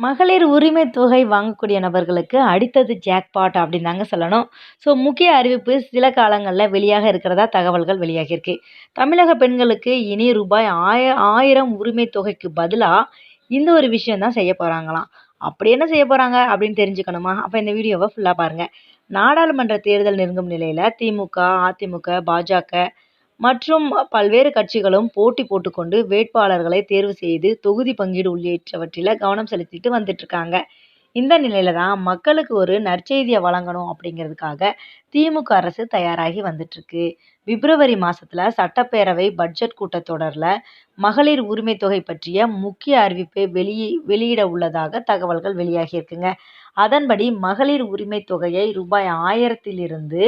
மகளிர் உரிமை தொகை வாங்கக்கூடிய நபர்களுக்கு அடுத்தது ஜாக்பாட் அப்படின்னு தாங்க சொல்லணும். ஸோ முக்கிய அறிவிப்பு சில காலங்களில் வெளியாக இருக்கிறதா தகவல்கள் வெளியாகியிருக்கு தமிழக பெண்களுக்கு இனி ரூபாய் ஆய ஆயிரம் உரிமை தொகைக்கு பதிலாக இந்த ஒரு விஷயந்தான் செய்ய போகிறாங்களாம் அப்படி என்ன செய்ய போகிறாங்க அப்படின்னு தெரிஞ்சுக்கணுமா? அப்போ இந்த வீடியோவை ஃபுல்லாக பாருங்கள் நாடாளுமன்ற தேர்தல் நெருங்கும் நிலையில் திமுக அதிமுக பாஜக மற்றும் பல்வேறு கட்சிகளும் போட்டி போட்டுக்கொண்டு வேட்பாளர்களை தேர்வு செய்து தொகுதி பங்கீடு உள்ளிட்டவற்றில் கவனம் செலுத்திட்டு வந்துட்டுருக்காங்க இந்த நிலையில தான் மக்களுக்கு ஒரு நற்செய்தியை வழங்கணும் அப்படிங்கிறதுக்காக திமுக அரசு தயாராகி வந்துட்டுருக்கு பிப்ரவரி மாதத்தில் சட்டப்பேரவை பட்ஜெட் கூட்டத்தொடரில் மகளிர் உரிமை தொகை பற்றிய முக்கிய அறிவிப்பை வெளியே வெளியிட உள்ளதாக தகவல்கள் வெளியாகியிருக்குங்க. அதன்படி மகளிர் உரிமை தொகையை ரூபாய் ஆயிரத்திலிருந்து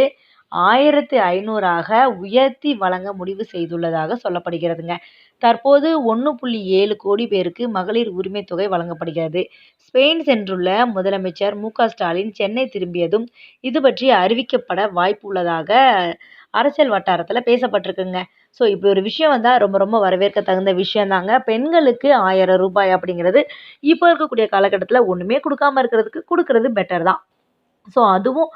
ஆயிரத்தி ஐநூறாக உயர்த்தி வழங்க முடிவு செய்துள்ளதாக சொல்லப்படுகிறதுங்க. தற்போது ஒன்று புள்ளி ஏழு கோடி பேருக்கு மகளிர் உரிமை தொகை வழங்கப்படுகிறது. ஸ்பெயின் சென்றுள்ள முதலமைச்சர் மு ஸ்டாலின் சென்னை திரும்பியதும் இது பற்றி அறிவிக்கப்பட வாய்ப்பு உள்ளதாக அரசியல் வட்டாரத்தில் பேசப்பட்டிருக்குங்க. ஸோ இப்படி ஒரு விஷயம் வந்தால் ரொம்ப ரொம்ப வரவேற்க தகுந்த விஷயந்தாங்க பெண்களுக்கு ஆயிரம் ரூபாய் அப்படிங்கிறது இப்போ இருக்கக்கூடிய காலகட்டத்தில் ஒன்றுமே கொடுக்காம இருக்கிறதுக்கு கொடுக்கறது பெட்டர் தான். ஸோ அதுவும்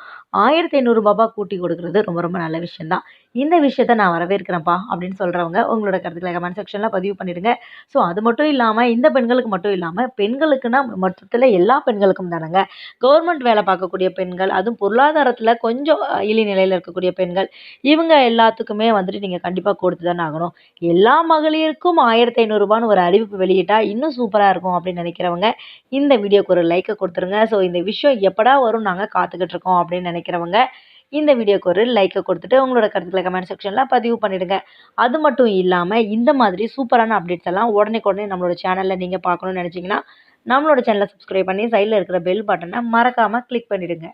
ஆயிரத்தி ஐநூறுரூபாபா கூட்டி கொடுக்குறது ரொம்ப ரொம்ப நல்ல விஷயந்தான் இந்த விஷயத்த நான் வரவேற்கிறேன்ப்பா அப்படின்னு சொல்கிறவங்க உங்களோட கருத்துக்களை கமெண்ட் செக்ஷனில் பதிவு பண்ணிடுங்க. ஸோ அது மட்டும் இல்லாமல் இந்த பெண்களுக்கு மட்டும் இல்லாமல் பெண்களுக்குன்னா மொத்தத்தில் எல்லா பெண்களுக்கும் தானேங்க. கவர்மெண்ட் வேலை பார்க்கக்கூடிய பெண்கள் அதுவும் பொருளாதாரத்தில் கொஞ்சம் இழிநிலையில் இருக்கக்கூடிய பெண்கள் இவங்க எல்லாத்துக்குமே வந்துட்டு நீங்கள் கண்டிப்பாக கொடுத்து தானே ஆகணும். எல்லா மகளிருக்கும் ஆயிரத்தி ஐநூறுரூபான்னு ஒரு அறிவிப்பு வெளியிட்டால் இன்னும் சூப்பராக இருக்கும் அப்படின்னு நினைக்கிறவங்க இந்த வீடியோக்கு ஒரு லைக்கை கொடுத்துருங்க. ஸோ இந்த விஷயம் எப்படா வரும் நாங்கள் காத்துக்கிட்டு இருக்கோம் அப்படின்னு நினைக்கிறவங்க இந்த வீடியோக்கு ஒரு லைக்கை கொடுத்துட்டு உங்களோட கருத்துக்களை கமெண்ட் செக்ஷனில் பதிவு பண்ணிவிடுங்க அது மட்டும் இல்லாமல் இந்த மாதிரி சூப்பரான அப்டேட்ஸ் எல்லாம் உடனே உடனே நம்மளோட சேனலில் நீங்கள் பார்க்கணுன்னு நினச்சிங்கன்னா நம்மளோட சேனலை சப்ஸ்கிரைப் பண்ணி சைடில் இருக்கிற பெல் பட்டனை மறக்காமல் கிளிக் பண்ணிவிடுங்க